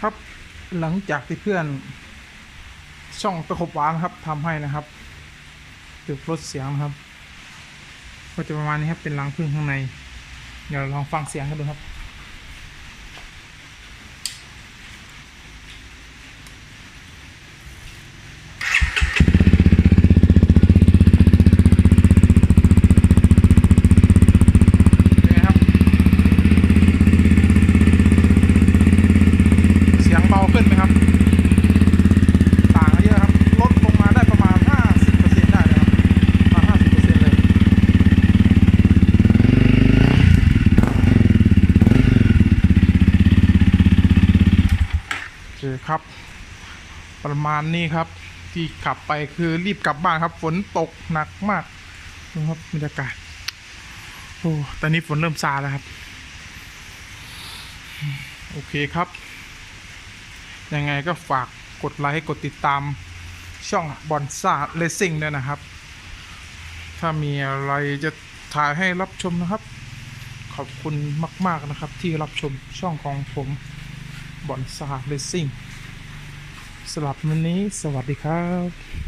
ครับหลังจากที่เพื่อนช่องตะขบหวานครับทำให้นะครับตึกลดเสียงนะครับ ก็จะประมาณนี้ครับเป็นรังพึ่งข้างใน เดี๋ยวลองฟังเสียงกันดูครับ เป็นไงครับ เสียงเบา ขึ้นไหมครับ ต่างกันเยอะครับ ลดลงมาได้ประมาณ 50%ได้นะครับประมาณ50%เลย โอเคครับ ประมาณนี้ครับ ที่ขับไปคือรีบกลับบ้านครับ ฝนตกหนักมากดูครับบรรยากาศ โอ้ ตอนนี้ฝนเริ่มซาแล้วครับ โอเคครับ ยังไงก็ฝากกดไลค์กดติดตามช่องบอนซ่าเลสซิ่งด้วยนะครับ ถ้ามีอะไรจะถ่ายให้รับชมนะครับ ขอบคุณมาก ๆ นะครับ ที่รับชมช่องของผมบอนซ่าเลสซิ่งสำหรับวันนี้สวัสดีครับ